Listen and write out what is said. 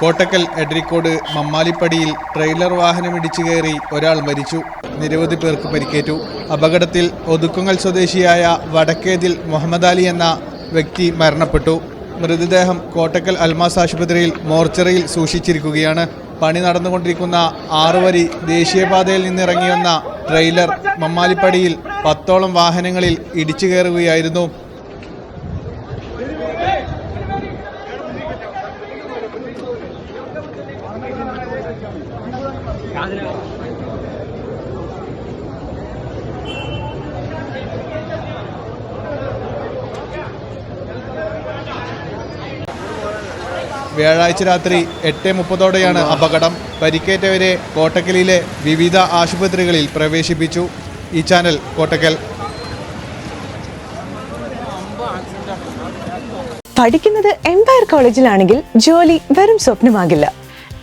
കോട്ടക്കൽ എഡ്രിക്കോട് മമ്മാലിപ്പടിയിൽ ട്രെയിലർ വാഹനം ഇടിച്ചു കയറി ഒരാൾ മരിച്ചു. നിരവധി പേർക്ക് പരിക്കേറ്റു. അപകടത്തിൽ ഒതുക്കുങ്ങൽ സ്വദേശിയായ വടക്കേതിൽ മുഹമ്മദ് അലി എന്ന വ്യക്തി മരണപ്പെട്ടു. മൃതദേഹം കോട്ടക്കൽ അൽമാസ് ആശുപത്രിയിൽ മോർച്ചറിയിൽ സൂക്ഷിച്ചിരിക്കുകയാണ്. പണി നടന്നുകൊണ്ടിരിക്കുന്ന ആറുവരി ദേശീയപാതയിൽ നിന്നിറങ്ങിയെന്ന ട്രെയിലർ മമ്മാലിപ്പടിയിൽ പത്തോളം വാഹനങ്ങളിൽ ഇടിച്ചു കയറുകയായിരുന്നു. വ്യാഴാഴ്ച രാത്രി എട്ട് മുപ്പതോടെയാണ് അപകടം. പരിക്കേറ്റവരെ കോട്ടക്കലിലെ വിവിധ ആശുപത്രികളിൽ പ്രവേശിപ്പിച്ചു. ഈ ചാനൽ കോട്ടക്കൽ. പഠിക്കുന്നത് എംപയർ കോളേജിലാണെങ്കിൽ ജോലി വെറും സ്വപ്നമാകില്ല.